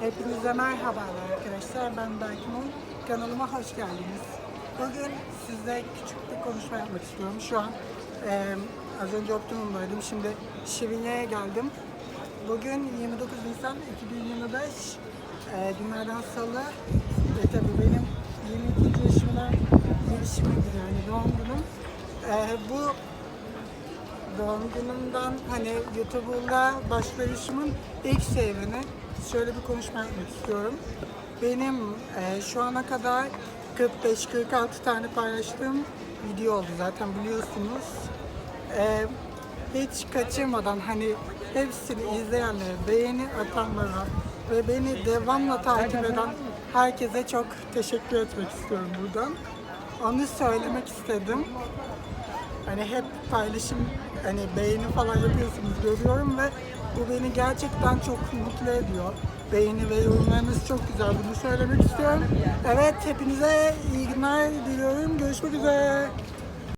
Hepinize merhabalar arkadaşlar. Ben Berkimon. Kanalıma hoş geldiniz. Bugün size küçük bir konuşma yapmak istiyorum. Şu an eee, az önce Optimum'daydım. Şimdi Şirinye'ye geldim. Bugün 29 Nisan 2025 eee günlerden salı. Ve tabii benim 22. yaşımda girişimimdir yani doğum günüm. Eee, bu doğum günümden hani YouTube'la başlayışımın ilk serüveni şöyle bir konuşma yapmak istiyorum. Benim e, şu ana kadar 45-46 tane paylaştığım video oldu zaten biliyorsunuz. E, hiç kaçırmadan hani hepsini izleyenlere, beğeni atanlara ve beni devamlı takip eden herkese çok teşekkür etmek istiyorum buradan. Onu söylemek istedim. Hani hep paylaşım, hani beğeni falan yapıyorsunuz görüyorum ve bu beni gerçekten çok mutlu ediyor. Beğeni ve yorumlarınız çok güzel. Bunu söylemek istiyorum. Evet, hepinize iyi günler diliyorum. Görüşmek üzere.